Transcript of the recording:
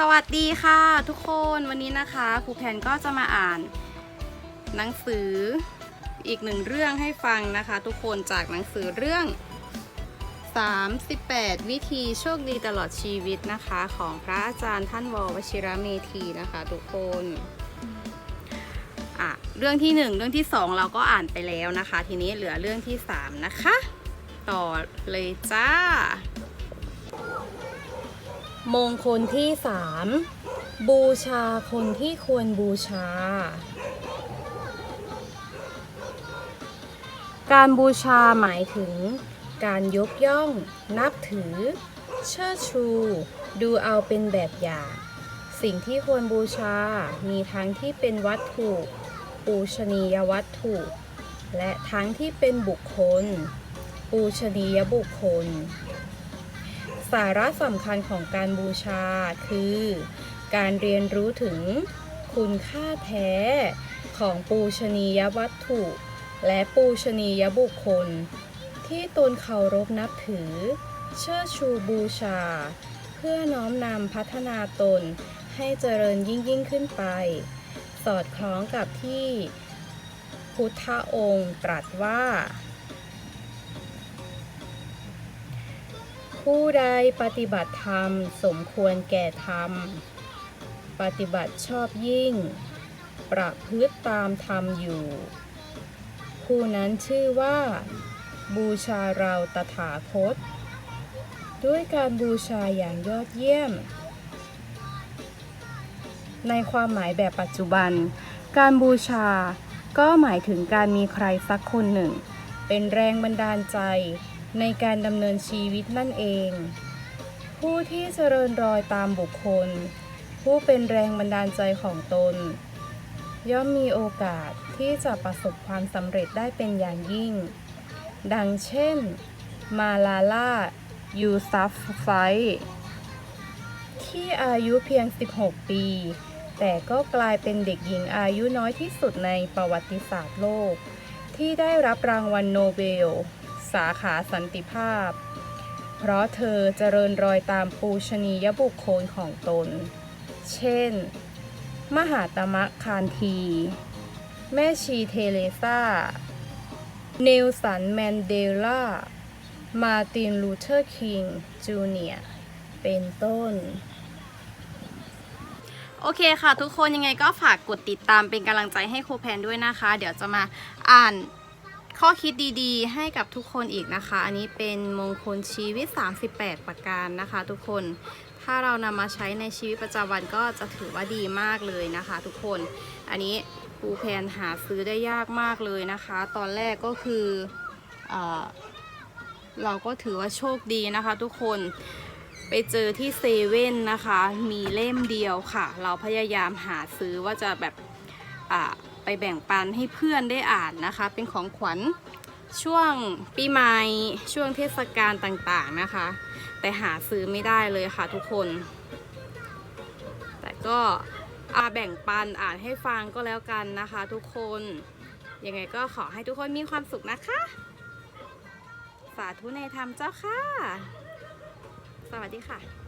สวัสดีค่ะทุกคนวันนี้นะคะครูแพนก็จะมาอ่านหนังสืออีกหนึ่งเรื่องให้ฟังนะคะ ทุกคนจากหนังสือเรื่อง 38 วิธีโชคดีตลอดชีวิตนะคะ ของพระอาจารย์ท่านววชิระเมธีนะคะทุกคนอะเรื่องที่หนึ่งเรื่องที่สองเราก็อ่านไปแล้วนะคะ ทีนี้เหลือเรื่องที่สามนะคะ ต่อเลยจ้า มงคลที่สามบูชาคนที่ควรบูชา การบูชาหมายถึง การยกย่อง นับถือ เชิดชู ดูเอาเป็นแบบอย่าง สิ่งที่ควรบูชา มีทั้งที่เป็นวัตถุปูชนียวัตถุ และทั้งที่เป็นบุคคล ปูชนียบุคคล สาระสำคัญของการบูชาคือ การเรียนรู้ถึงคุณค่าแท้ของปูชนียวัตถุ และปูชนียบุคคล ที่ตนเคารพนับถือ เชิดชูบูชา เพื่อน้อมนำพัฒนาตนให้เจริญยิ่งยิ่งขึ้นไป สอดคล้องกับที่พุทธองค์ตรัสว่า ผู้ใดปฏิบัติธรรม สมควรแก่ธรรม ปฏิบัติชอบยิ่ง ประพฤติตามธรรมอยู่ ผู้นั้นชื่อว่า บูชาเราตถาคต ด้วยการบูชาอย่างยอดเยี่ยม ในความหมายแบบปัจจุบัน การบูชาก็หมายถึงการมีใครสักคนหนึ่ง เป็นแรงบันดาลใจ ในการดำเนินชีวิตนั่นเอง ผู้ที่เจริญรอยตามบุคคล ผู้เป็นแรงบันดาลใจของตน ย่อมมีโอกาสที่จะประสบความสำเร็จได้เป็นอย่างยิ่ง ดังเช่น มาลาลายูซัฟไฟที่อายุเพียง 16 ปี แต่ก็กลายเป็นเด็กหญิงอายุน้อยที่สุดในประวัติศาสตร์โลก ที่ได้รับรางวัลโนเบล สาขาสันติภาพ เพราะเธอเจริญรอยตามปูชนียบุคคลของตน เช่น มหาตมะคานที แม่ชีเทเลซาเนลสันแมนเดลามาตินลูเทอร์คิงจูเนียร์เป็นต้นโอเคค่ะ ทุกคนยังไงก็ฝากกดติดตามเป็นกำลังใจให้ครูแพนด้วยนะคะ เดี๋ยวจะมาอ่าน ข้อคิดดีๆ ให้กับทุกคนอีกนะคะ อันนี้เป็นมงคลชีวิต 38 ประการนะคะทุกคน ถ้าเรานำมาใช้ในชีวิตประจำวันก็จะถือว่าดีมากเลยนะคะทุกคน อันนี้ครูแพนหาซื้อได้ยากมากเลยนะคะ ตอนแรกก็คือเออเราก็ถือว่าโชคดีนะคะทุกคนไปเจอที่เซเว่นนะคะ มีเล่มเดียวค่ะ เราพยายามหาซื้อว่าจะแบบอ่า ไปแบ่งปันให้เพื่อนได้อ่านนะคะ เป็นของขวัญช่วงปีใหม่ช่วงเทศกาลต่างๆนะคะ แต่หาซื้อไม่ได้เลยค่ะทุกคน แต่ก็อาแบ่งปันอ่านให้ฟังก็แล้วกันนะคะ ทุกคนยังไงก็ขอให้ทุกคนมีความสุขนะคะ สาธุในธรรมเจ้าค่ะ สวัสดีค่ะ